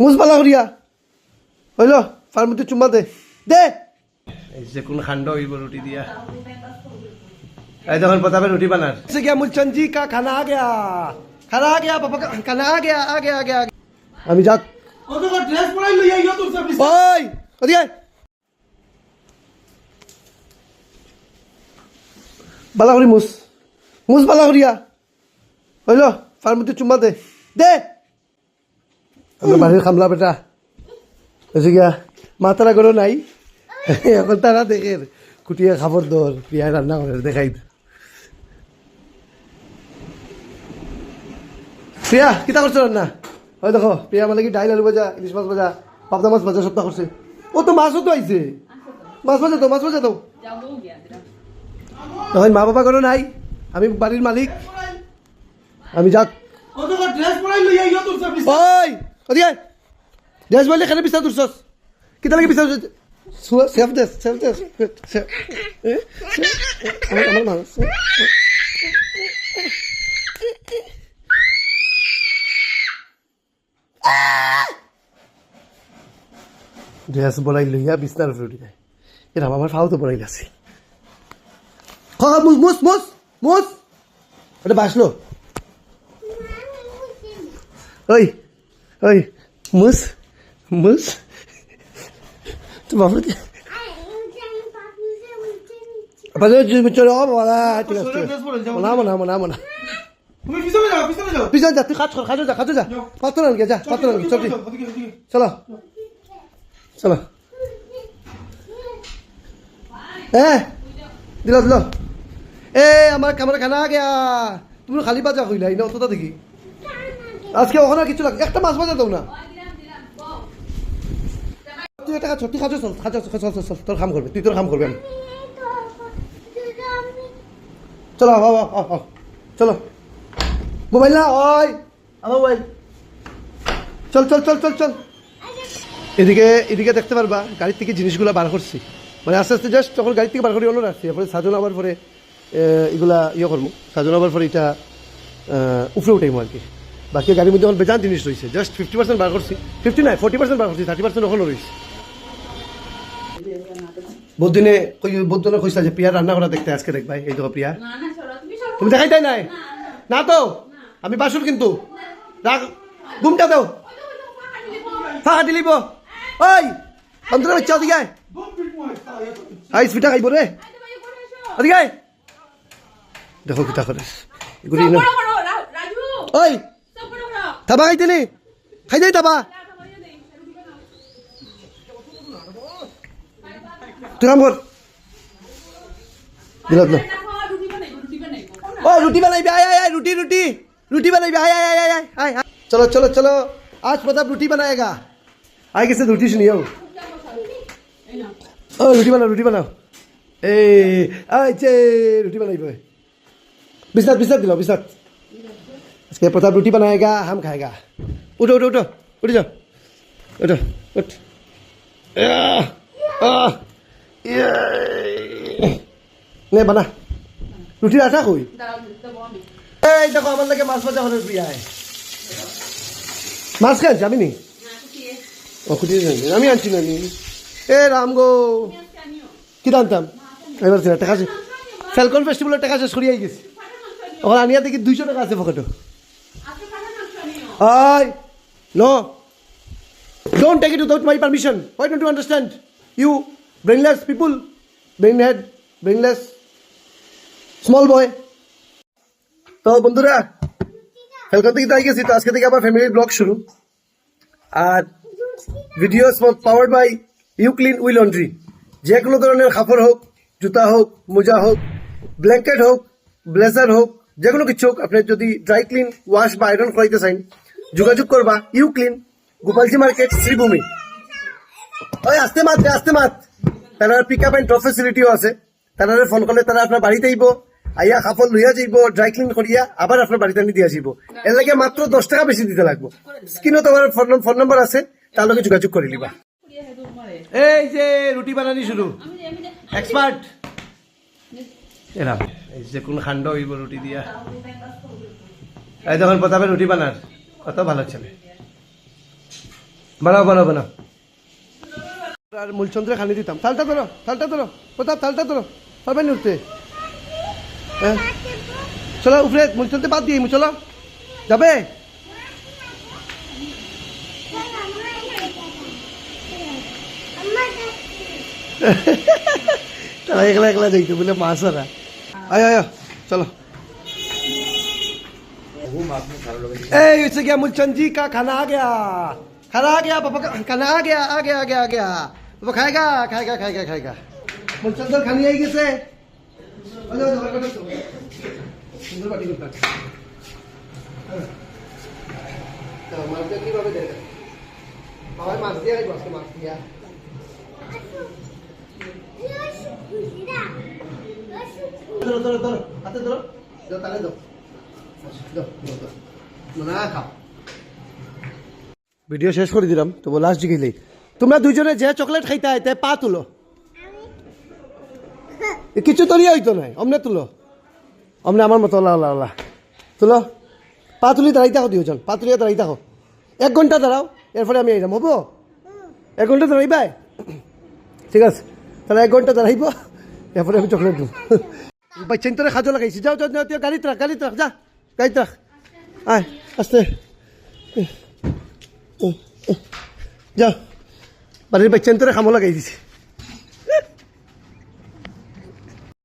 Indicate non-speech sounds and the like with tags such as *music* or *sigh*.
মুস পালা করিয়া হইল ফার্মতে চুম্বা দে দে এই যে কোন খান্ড হইব রুটি দিয়া এই যখন প্রতাপে রুটি বানার से क्या मुलचन जी का खाना आ गया खाना आ गया पापा का खाना आ गया आ गया आ गया आ गया আমি যাক ড্রেস পরাই লই আইও তোর সার্ভিস ওই ওদিকে আয়। বালা করি মুস মুস বালা করিয়া হইল ফার্মতে চুম্বা দে দে আমরা বাড়ির খামলা বেটা। হয়েছে গিয়া মা তারা করো নাই। এখন তারা দেখে কুটিয়া খাবার দর পিয়ায় রান্না করে দেখাই। প্রিয়া কিতা করছ রান্না হয় দেখো প্রিয়া মানে কি ডাইল আলু ভাজা ইলিশ মাছ ভাজা পাবদা মাছ ভাজা সপ্তাহ করছে ও তো মাছও তো আইছে মাছ ভাজা তো মাছ ভাজা তো। তখন মা বাবা করো নাই। আমি বাড়ির মালিক। আমি যাক ওই ওদিকে। দেশ বলে এখানে বিচার তুলছস কিতা লাগে বিচার সেফ দেশ সেফ দেশ আমার মানুষ ড্রেস বলাই লইয়া বিছনার উপরে উঠে যায় এরকম আমার ফাও তো বলাই আছে খা মুস মুস মুস মুস ওটা বাসলো ওই ওই মুস মুস তো বাবা curi apa lah? Tidak Mana mana mana mana. তুমি পিছনে Bisa jatuh kacau kacau jatuh kacau jatuh. Paturan aja, paturan aja. Coba. ওদিকে ওদিকে চলো চলো এ দিল দিল এ আমার কামরা খানা গিয়া তুমি খালি বাজা কইলা ইনা অতটা দেখি আজকে ওখানে কিছু লাগে। একটা মাছ বাজা দাও না। তুই একটা কাজ তুই খাচ্ছ চল খাচ্ছ চল তোর কাম করবে তুই তোর কাম করবে। আমি চলো আও আও আও চলো। মোবাইল না ওই। আমার মোবাইল। চল চল চল চল চল। এদিকে এদিকে দেখতে পারবা গাড়ির থেকে জিনিসগুলো বার করছি। মানে আস্তে আস্তে জাস্ট যখন গাড়ি থেকে বার করে হলো রাখছি তারপরে সাজন আবার পরে এগুলা ইয়ে করব। সাজন আবার পরে এটা উপরে উঠাইবো আর কি। বাকি গাড়ির মধ্যে এখন বেজান জিনিস রয়েছে জাস্ট ফিফটি পার্সেন্ট বার করছি ফিফটি নাই ফোর্টি পার্সেন্ট বার করছি থার্টি পার্সেন্ট ওখানে রয়েছে বহুদিনে বহুদিনে কইসা যে প্রিয়া রান্না করা দেখতে আজকে দেখবাই এই দেখো প্রিয়া তুমি দেখাই তাই নাই? না তো? আমি বাসুর কিন্তু রাগ ঘুমটা দাও। ফাঁকা দিলিব ওই অন্তর বাচ্চা ওদিকে আই স্পিটা খাইব রে ওদিকে। দেখো কিতা করে এগুলি ওই সব করো করো থাবা খাইতে নি খাই যাই থাবা তুই কাম কর দিল দিল রুটি বানাই রুটি বানাই ও রুটি বানাইবি আয় আয় আয় রুটি রুটি রুটি বানাইবি আয় আয় আয় আয় আয় আয় चलो चलो चलो आज प्रताप रोटी बनाएगा आए किसे रोटी सुनिए ओ रोटी बनाओ रोटी बनाओ ए आए चे रोटी बनाई बोए बिस्तर बिस्तर दिलाओ बिस्तर इसके प्रताप रोटी बनाएगा हम खाएगा उठो उठो उठो उठ जाओ उठो उठ आह, आह, ये। নে বানা রুটির আটা কই এই দেখো আমার লাগে মাছ ভাজা হলে প্রিয়া মাছ খাইছি আমি নি ও খুঁটি আমি আনছি না নি এ রাম গো কি জানতাম এবার ছিল টাকা শেষ ফ্যালকন ফেস্টিভ্যালের টাকা শেষ করিয়াই গেছি ওখানে আনিয়া দেখি দুইশো টাকা আছে পকেটে I know Don't take it without my permission. Why don't you understand? You brainless people, brainhead, brainless, small boy. তো বন্ধুরা কলকাতা থেকে তাই গেছি তো আজকে থেকে আবার ফ্যামিলি ব্লগ শুরু আর video powered by U clean we laundry যে কোনো ধরনের কাপড় হোক জুতা হোক মোজা হোক ব্ল্যাঙ্কেট হোক ব্লেজার হোক যে কোনো কিছু আপনি যদি ড্রাই ক্লিন ওয়াশ বা আয়রন করাইতে চান যোগাযোগ করবা U clean Gopalji market Sribhumi. ওই আসতে মাত আসতে মাত। তারা পিক আপ এন্ড ড্রপ ফেসিলিটিও আছে। তারা ফোন করলে তারা আপনার বাড়িতে আইব আইয়া কাপড় লইয়া যাইব ড্রাই ক্লিন করিয়া আবার আপনার বাড়িতে আনি দিয়ে আসিব এর লাগে মাত্র দশ টাকা বেশি দিতে লাগবো। স্ক্রিনও তোমার ফোন নম্বর আছে তার লগে যোগাযোগ করে নিবা। এই যে রুটি বানানি শুরু। এক্সপার্ট এরা এই যে কোন খান্ড হইব রুটি দিয়া। এই যখন প্রতাপে রুটি বানার। কত ভালো ছেলে। বানাও বানাও বানাও। আর মূলচন্দ্রে খানি দিতাম। থালটা ধরো থালটা ধরো। প্রতাপ থালটা ধরো। পারবেন না উঠতে? হ্যাঁ। চলো উপরে মূলচন্দ্রে বাদ দিয়ে চলো। যাবে? *laughs* তারা একলা একলা যাইতো বলে মাছ ওরা आया आया, चलो। ए इससे क्या मुलचंद जी का खाना आ गया? खाना आ गया, पापा का खाना आ गया आ गया आ गया आ गया। पापा खाएगा? खाएगा खाएगा खाएगा। मुलचंद खानी आएगी इसे। मार दिया ধরো ধরো ধরো হাতে ধরো। দাও তালে দাও দাও দাও দাও না খাও। ভিডিও শেষ করে দিলাম তো লাস্ট গেলেই তোমরা দুজনে যে চকলেট খাইতে আইতে পা তুলো। কিছু তো নিয়ে হইতো নাই অমনে তুলো। অমনে আমার মতো আল্লাহ আল্লাহ আল্লাহ। তুলো। পা তুলি দাঁড়াই থাকো দুজন পা তুলিয়ে দাঁড়াই থাকো। এক ঘণ্টা দাঁড়াও এরপরে আমি আইলাম হব? এক ঘণ্টা দাঁড়াইবাই? ঠিক আছে তাহলে এক ঘণ্টা দাঁড়াইব এরপরে আমি চকলেট দেবো। বাচ্চান তোরা খাজো লাগাইছি। যাও যাও যাও গাড়িতে রাখ গাড়িতে রাখ, যা, গাড়িতে রাখ। আয়, আস্তে। যা বাড়ির বাচ্চান তোরা খামো লাগাই